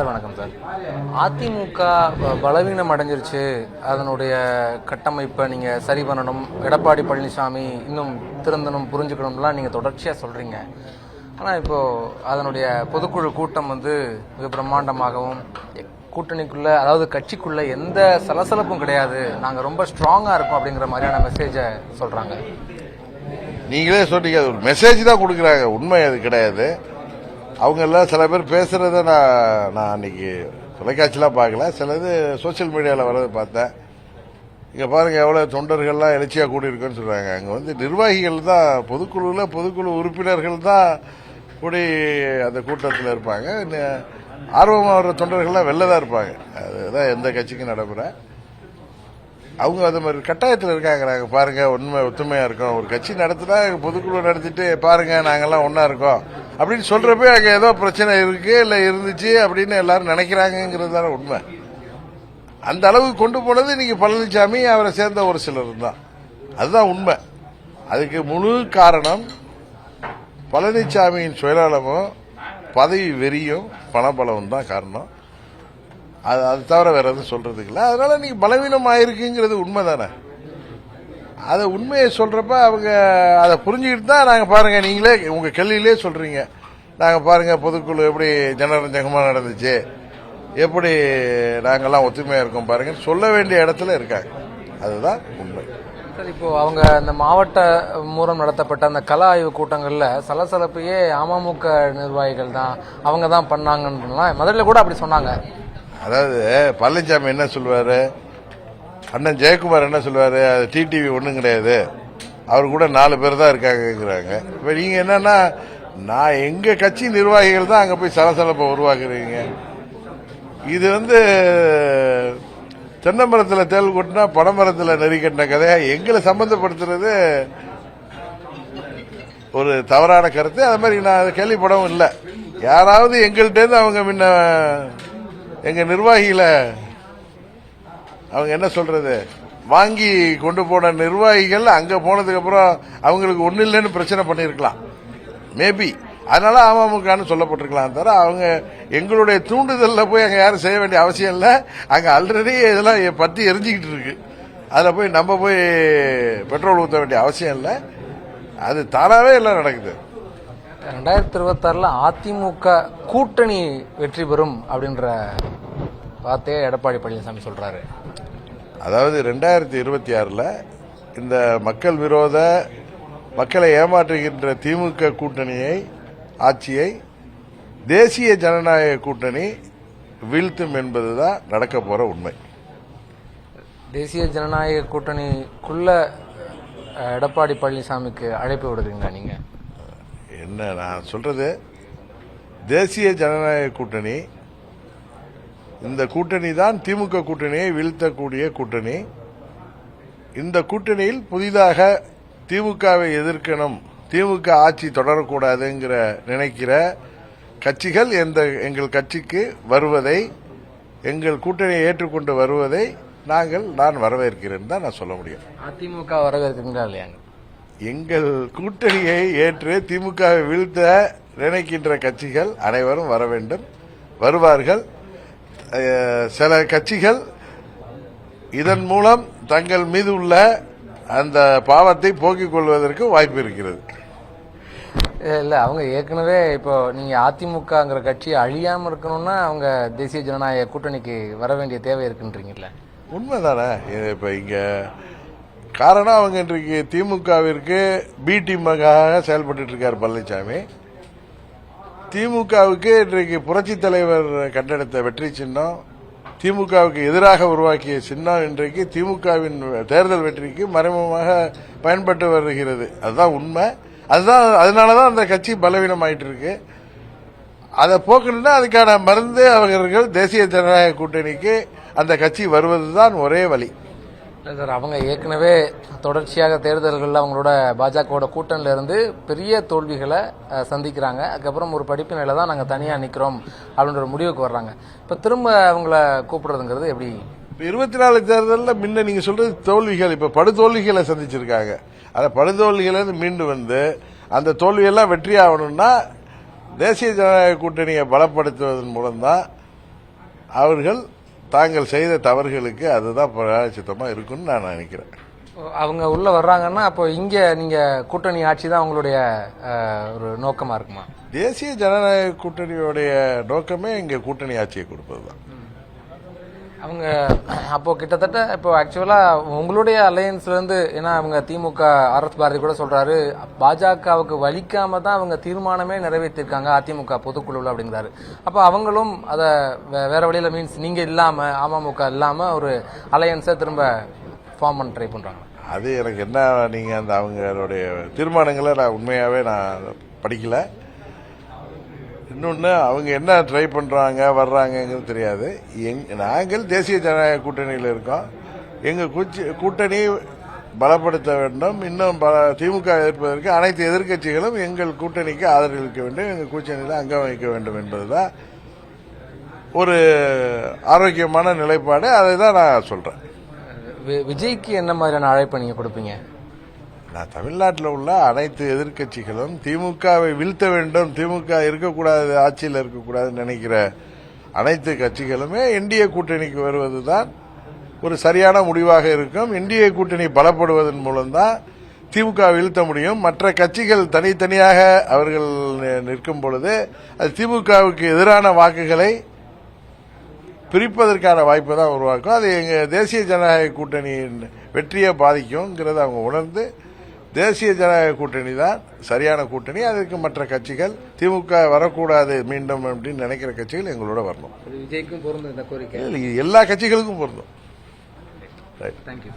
Sir வணக்கம் sir. AIADMK பலவீனம் அடைஞ்சிருச்சு. அதனுடைய கட்டமைப்பை நீங்கள் சரி பண்ணணும். எடப்பாடி பழனிசாமி இன்னும் திருந்தணும் புரிஞ்சுக்கணும்லாம் நீங்கள் தொடர்ச்சியாக சொல்கிறீங்க ஆனால் இப்போது அதனுடைய பொதுக்குழு கூட்டம் வந்து மிக பிரம்மாண்டமாகவும் கூட்டணிக்குள்ளே அதாவது கட்சிக்குள்ளே எந்த சலசலப்பும் கிடையாது. நாங்கள் ரொம்ப ஸ்ட்ராங்காக இருக்கோம் அப்படிங்கிற மாதிரியான மெசேஜை சொல்கிறாங்க நீங்களே சொன்னீங்க அது ஒரு மெசேஜ் தான் கொடுக்குறாங்க. உண்மை அது கிடையாது. அவங்க எல்லாம் சில பேர் பேசுறத நான் நான் அன்னைக்கு தொலைக்காட்சிலாம் பார்க்கல. சிலது சோஷியல் மீடியாவில் வரதை பார்த்தேன். இங்கே பாருங்கள் எவ்வளோ தொண்டர்கள்லாம் எழுச்சியாக கூடியிருக்குன்னு சொல்கிறாங்க அங்கே வந்து நிர்வாகிகள் தான் பொதுக்குழுவில் பொதுக்குழு உறுப்பினர்கள் தான் கூடி அந்த கூட்டத்தில் இருப்பாங்க. ஆர்வமாக வர்ற தொண்டர்கள்லாம் வெளில தான் இருப்பாங்க. அதுதான் எந்த கட்சிக்கும் நடைபெற. அவங்க அது மாதிரி கட்டாயத்தில் இருக்காங்க நாங்கள் பாருங்கள் உண்மை ஒத்துமையாக இருக்கோம் ஒரு கட்சி நடத்தினா பொதுக்குழு நடத்திட்டு பாருங்கள் நாங்கள்லாம் ஒன்றா இருக்கோம். அப்படின்னு சொல்றப்ப அங்கே ஏதோ பிரச்சனை இருக்கு இல்லை இருந்துச்சு அப்படின்னு எல்லாரும் நினைக்கிறாங்கிறது தானே உண்மை. அந்த அளவுக்கு கொண்டு போனது இன்னைக்கு பழனிசாமி அவரை சேர்ந்த ஒரு சிலர் தான். அதுதான் உண்மை. அதுக்கு முழு காரணம் பழனிசாமியின் சுயநலமும் பதவி வெறியும் பணபலமும் தான் காரணம். அது அது தவிர வேற எதுவும் சொல்றதுக்கு இல்லை. அதனால இன்றைக்கி பலவீனம் ஆயிருக்குங்கிறது உண்மை தானே அதை உண்மையை சொல்றப்ப அவங்க அதை புரிஞ்சுக்கிட்டு தான் நாங்கள் பாருங்க நீங்களே உங்க கேள்வியிலே சொல்றீங்க. நாங்க பாருங்க பொதுக்குழு எப்படி ஜனரஞ்சகமா நடந்துச்சு. எப்படி நாங்கெல்லாம் ஒத்துமையா இருக்கோம் பாருங்க. சொல்ல வேண்டிய இடத்துல இருக்காங்க. அதுதான் உண்மை. சார் இப்போ அவங்க இந்த மாவட்ட மூலம் நடத்தப்பட்ட அந்த கல ஆய்வு கூட்டங்கள்ல சலசலப்பையே அமமுக நிர்வாகிகள் தான் அவங்க தான் பண்ணாங்கன்றலாம் முதல்ல கூட அப்படி சொன்னாங்க. அதாவது பழனிசாமி என்ன சொல்லுவாரு அண்ணன் ஜெயக்குமார் என்ன சொல்லுவாரு அது டிடிவி ஒன்றும் கிடையாது. அவர் கூட நாலு பேர் தான் இருக்காங்கங்கிறாங்க. இப்போ நீங்க என்னன்னா நான் எங்க கட்சி நிர்வாகிகள் தான் அங்க போய் சலசலப்பை உருவாக்குறீங்க? இது வந்து தென்னமரத்தில் தேள் கொட்டினா பனைமரத்தில் நெறி கட்டின கதையா? எங்களை சம்பந்தப்படுத்துறது ஒரு தவறான கருத்து. அது மாதிரி நான் கேள்விப்படவும் இல்லை. யாராவது எங்கள்கிட்டேருந்து அவங்க முன்ன எங்க நிர்வாகிகளை அவங்க என்ன சொல்றது? வாங்கி கொண்டு போன நிர்வாகிகள் அங்க போனதுக்கு அப்புறம் அவங்களுக்கு ஒன்றும் இல்லைன்னு பிரச்சனை பண்ணிருக்கலாம் மேபி அதனால அமமுகன்னு சொல்லப்பட்டிருக்கலாம் தவிர அவங்க எங்களுடைய தூண்டுதல்ல போய் அங்க யாரும் செய்ய வேண்டிய அவசியம் இல்லை. அங்க ஆல்ரெடி இதெல்லாம் பத்தி எரிஞ்சுக்கிட்டு இருக்கு. அதுல போய் நம்ம போய் பெட்ரோல் ஊற்ற வேண்டிய அவசியம் இல்லை. அது தானாவே எல்லாம் நடக்குது. ரெண்டாயிரத்தி இருபத்தாறுல அதிமுக கூட்டணி வெற்றி பெறும் அப்படின்ற வார்த்தையை எடப்பாடி பழனிசாமி சொல்றாரு. அதாவது ரெண்டாயிரத்தி இருபத்தி ஆறில் இந்த மக்கள் விரோத மக்களை ஏமாற்றுகின்ற திமுக கூட்டணியை ஆட்சியை தேசிய ஜனநாயக கூட்டணி வீழ்த்தும் என்பதுதான் நடக்க போற உண்மை. தேசிய ஜனநாயக கூட்டணிக்குள்ள எடப்பாடி பழனிசாமிக்கு அழைப்பு விடுறீங்களா நீங்க? என்ன நான் சொல்றது? தேசிய ஜனநாயக கூட்டணி இந்த கூட்டணி தான் திமுக கூட்டணியை வீழ்த்தக்கூடிய கூட்டணி. இந்த கூட்டணியில் புதிதாக திமுகவை எதிர்க்கணும் திமுக ஆட்சி தொடரக்கூடாதுங்கிற நினைக்கிற கட்சிகள் எந்த எங்கள் கட்சிக்கு வருவதை எங்கள் கூட்டணியை ஏற்றுக்கொண்டு வருவதை நாங்கள் நான் வரவேற்கிறேன் தான் நான் சொல்ல முடியும். அதிமுக இல்லையாங்க எங்கள் கூட்டணியை ஏற்று திமுகவை வீழ்த்த நினைக்கின்ற கட்சிகள் அனைவரும் வர வேண்டும் வருவார்கள். சில கட்சிகள் இதன் மூலம் தங்கள் மீது உள்ள அந்த பாவத்தை போக்கிக் கொள்வதற்கு வாய்ப்பு இருக்கிறது. இல்ல அவங்க ஏற்கனவே இப்போ நீங்க அதிமுகங்கிற கட்சி அழியாம இருக்கணும்னா அவங்க தேசிய ஜனநாயக கூட்டணிக்கு வர வேண்டிய தேவை இருக்குன்றீங்கல்ல? உண்மைதானே. இப்ப இங்க காரணம் அவங்க இன்றைக்கு திமுகவிற்கு பி டீமுக்காக செயல்பட்டு இருக்கார் பழனிசாமி திமுகவுக்கு இன்றைக்கு புரட்சி தலைவர் கண்டெடுத்த வெற்றி சின்னம் திமுகவுக்கு எதிராக உருவாக்கிய சின்னம் இன்றைக்கு திமுகவின் தேர்தல் வெற்றிக்கு மறைமுகமாக பயன்பட்டு வருகிறது. அதுதான் உண்மை. அதுதான் அதனால தான் அந்த கட்சி பலவீனமாயிட்டு இருக்கு. அதை போக்கணும்னா அதுக்கான மருந்து அவர்கள் தேசிய ஜனநாயக கூட்டணிக்கு அந்த கட்சி வருவது தான் ஒரே வழி. சார் அவங்க ஏற்கனவே தொடர்ச்சியாக தேர்தல்களில் அவங்களோட பாஜகவோட கூட்டணில இருந்து பெரிய தோல்விகளை சந்திக்கிறாங்க. அதுக்கப்புறம் ஒரு படிப்பினையில தான் நாங்கள் தனியாக நிற்கிறோம் அப்படின்ற ஒரு முடிவுக்கு வர்றாங்க. இப்போ திரும்ப அவங்கள கூப்பிடுறதுங்கிறது எப்படி? இருபத்தி நாலு தேர்தலில் முன்ன நீங்கள் சொல்கிறது தோல்விகள் இப்போ படுதோல்விகளை சந்திச்சிருக்காங்க. அந்த படுதோல்விகளை மீண்டு வந்து அந்த தோல்வியெல்லாம் வெற்றி ஆகணும்னா தேசிய ஜனநாயக கூட்டணியை பலப்படுத்துவதன் மூலம்தான் அவர்கள் தாங்கள் செய்த தவறுகளுக்கு அதுதான் பிராயச்சித்தமாக இருக்கும்னு நான் நினைக்கிறேன். அவங்க உள்ள வர்றாங்கன்னா அப்போ இங்க நீங்க கூட்டணி ஆட்சி தான் உங்களுடைய அஹ், ஒரு நோக்கமா இருக்குமா? தேசிய ஜனநாயக கூட்டணியுடைய நோக்கமே இங்கே கூட்டணி ஆட்சியை கொடுப்பது தான் அவங்க அப்போ கிட்டத்தட்ட இப்போ ஆக்சுவலா உங்களுடைய அலையன்ஸ்ல இருந்து ஏன்னா அவங்க திமுக ஆர்எஸ் பாரதி கூட சொல்றாரு பாஜகவுக்கு வலிக்காம தான் அவங்க தீர்மானமே நிறைவேற்றிருக்காங்க அதிமுக பொதுக்குழுவில் அப்படிங்கிறாரு. அப்போ அவங்களும் அதை வே- வேற வழியில மீன்ஸ் நீங்க இல்லாம அமமுக இல்லாம ஒரு அலையன்ஸை திரும்ப ஃபார்ம் பண்ண ட்ரை பண்றாங்க. அது எனக்கு என்ன நீங்கள் அந்த அவங்களுடைய தீர்மானங்களை நான் உண்மையாகவே நான் படிக்கலை. இன்னொன்று அவங்க என்ன ட்ரை பண்ணுறாங்க வர்றாங்கங்கிறது தெரியாது. எங் நாங்கள் தேசிய ஜனநாயக கூட்டணியில் இருக்கோம். எங்கள் கூச்சி கூட்டணி பலப்படுத்த வேண்டும். இன்னும் பல திமுக எதிர்ப்பதற்கு அனைத்து எதிர்க்கட்சிகளும் எங்கள் கூட்டணிக்கு ஆதரவளிக்க வேண்டும். எங்கள் கூட்டணியில் அங்கம் வகிக்க வேண்டும் என்பதுதான் ஒரு ஆரோக்கியமான நிலைப்பாடு. அதை தான் நான் சொல்கிறேன் விஜய்க்கு என்ன மாதிரியான அழைப்பு நீங்கள் கொடுப்பீங்க? நான் தமிழ்நாட்டில் உள்ள அனைத்து எதிர்க்கட்சிகளும் திமுகவை வீழ்த்த வேண்டும் திமுக இருக்கக்கூடாது ஆட்சியில் இருக்கக்கூடாதுன்னு நினைக்கிற அனைத்து கட்சிகளுமே என்டிஏ கூட்டணிக்கு வருவதுதான் ஒரு சரியான முடிவாக இருக்கும். என்டிஏ கூட்டணி பலப்படுவதன் மூலம்தான் திமுக வீழ்த்த முடியும். மற்ற கட்சிகள் தனித்தனியாக அவர்கள் நிற்கும் பொழுது அது திமுகவுக்கு எதிரான வாக்குகளை பிரிப்பதற்கான வாய்ப்பை தான் உருவாக்கும். அது எங்கள் தேசிய ஜனநாயக கூட்டணியின் வெற்றியை பாதிக்கும்ங்கிறத அவங்க உணர்ந்து தேசிய ஜனநாயக கூட்டணி தான் சரியான கூட்டணி. அதற்கு மற்ற கட்சிகள் திமுக வரக்கூடாது மீண்டும் அப்படின்னு நினைக்கிற கட்சிகள் எங்களோட வரணும். விஜய்க்கும் பொருந்தும் இந்த கோரிக்கை. இது எல்லா கட்சிகளுக்கும் பொருந்தும். Right thank you